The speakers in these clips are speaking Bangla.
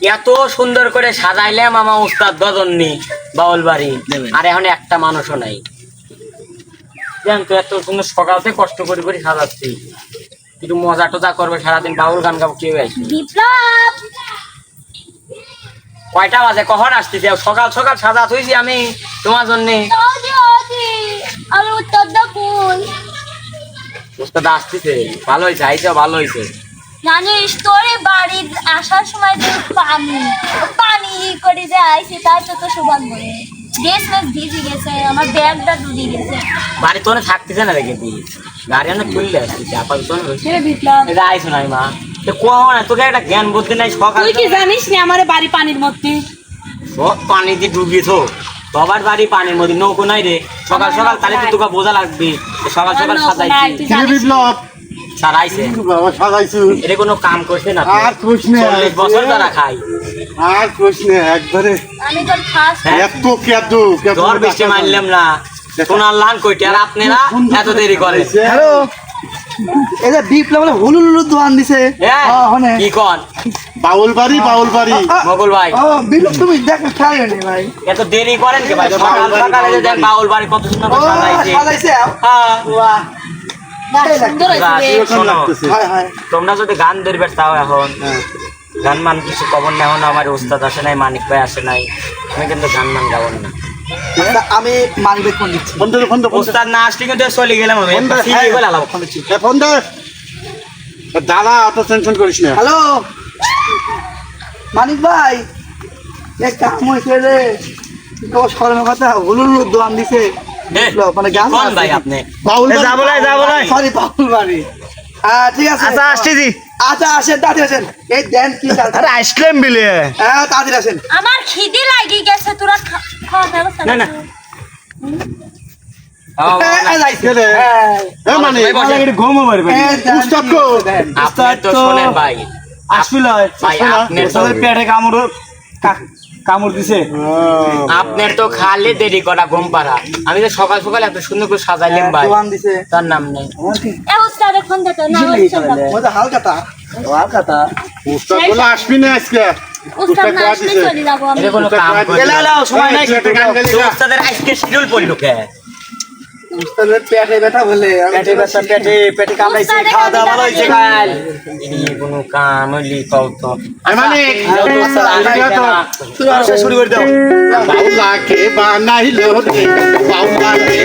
এত সুন্দর করে সাজাইলাম আমার উস্তাদ বদননি বাউল বাড়ি আর এখন একটা মানুষও নাই। জান তো এত সুন্দর সকাল থেকে কষ্ট করে করে সাজাচ্ছি। একটু মজা টজা করবে সারাদিন বাউল গান গাবো কেউ আসবে বিপ্লব! কয়টা বাজে? কখন আসতেছি সকাল সকাল সাজা থইছি আমি তোমার জন্যে। উস্তাদ আসতেছে ভালো হয়েছে আইসা ভালো হয়েছে জানিস তোরে বাড়ি আসার সময় যে পানি পানি করে যে আইছে তার তো সৌভাগ্য ড্রেস ভিজে গেছে আমার ব্যাগটা ডুবে গেছে। বাড়ি তোনে থাকতেছে না রেখে দি গাড়ি অনেক খুললে আসতেছে আপাতত এটা আইসো নাই মা। তো কোয়া না তোকে একটা জ্ঞান বুদ্ধি নাই সকাল তুই কি জানিস না আমার বাড়ি পানির মধ্যে? সব ডুবিয়েছো সবার বাড়ি পানির মধ্যে নৌকো নাই রে। সকাল সকাল তাহলে তো তোকে বোঝা লাগবে সকাল সকাল সাজাইছি। বিপ্লব? সারাইছে। বাবা সাজাইছু এটা কোনো কাম করছে না আর কোশ নে চল্লিশ বছর তারা খাই আর কোশ নে একবারে। আমি তোর ফার্স্ট হ্যাঁ? এত কেদু কেদু বৃষ্টি মারলাম না। সোনার লান কইতে আর আপনারা এত দেরি করে হ্যালো? এই যে বিপ্লব বলে দোয়ান দিছে। হ্যাঁ হ্যাঁ, কি কন? বাউল বাড়ি বাউল বাড়ি মকুল ভাই। ও বিপ্লব তুমি দেখো খেয়াল নি ভাই। এত দেরি করেন কি ভাই? সকাল সকালে যে দেন বাউল বাড়ি কত সুন্দর সাজাইছে। সাজাইছে। হ্যাঁ। বাহ। তোমরা যদি গান ধরবে তাও এখন। হ্যাঁ। গান মান কিছু খবর না এখন আমার উস্তাদ আসে নাই মানিক ভাই আসে নাই। আমি কিন্তু গান মান গাবো না। আচ্ছা, আমি মানিব্যাগ ফোন দিচ্ছি ফোন দে ফোন দে ফোন দে উস্তাদ না আসলে কিন্তু চলে গেলাম আমি। ফোন দে, সিঁড়ি। বলে আলাপ। এ, ফোন দে দাদা অত টেনশন করিস না। হ্যালো? মানিক ভাই এক কাম হয়েছে রে? কথা দোয়ান দিছে। মানে গান ভাই আপনি। সরি বাবুল বাড়ি ঠিক আছে। আচ্ছা আসতেছি আচ্ছা আসেন তাড়াতাড়ি আসেন। এই দেন কি চাল। আরে আসলাম বিলে হ্যাঁ তাড়াতাড়ি আসেন। আমার খিদে লাগি গেছে তোরা খাওয়া না, না। পেটে কামড় কা- কামড় দিছে। আপনার তো খালি দেরি করা ঘুম পাড়া। আমি তো সকাল সকাল এত সুন্দর করে সাজাইলাম ভাই। দোয়ান দিছে। তার নাম নেই। এ ওস্তাদ এখন দেখো না যে হালকাতা হালকাতা ওস্তাদ বলে আসবি না আজকে। ওস্তাদ না আসলে চলে যাব আমি। কোনো কাম করি এলা, সময় নাই, না? উস্তাদের আজকে শিডিউল পড়ল কে? উস্তাদের পেটে ব্যথা বলে আমি পেটে ব্যথা পেটে পেটে কামড়াইছে খাওয়া দাওয়া ভালো হয়েছে কাল এই কোনো কাম হইলি কও তো মানে আচ্ছা, শুরু করে দাও বাউলাকে বানাইলো রে বাউলাকে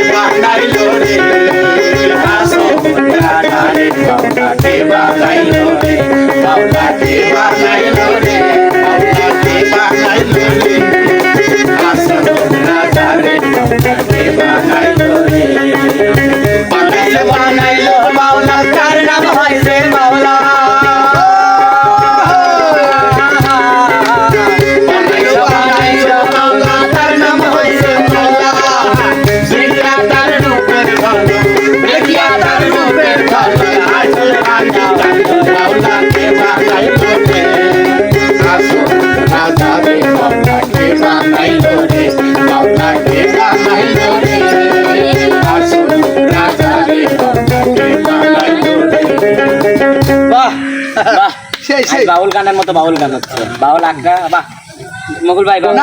বাউল গানের মতো বাউল গান হচ্ছে। বাউল আজ্ঞা বাহ। মুগুল ভাই বাহ।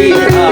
Sweetheart.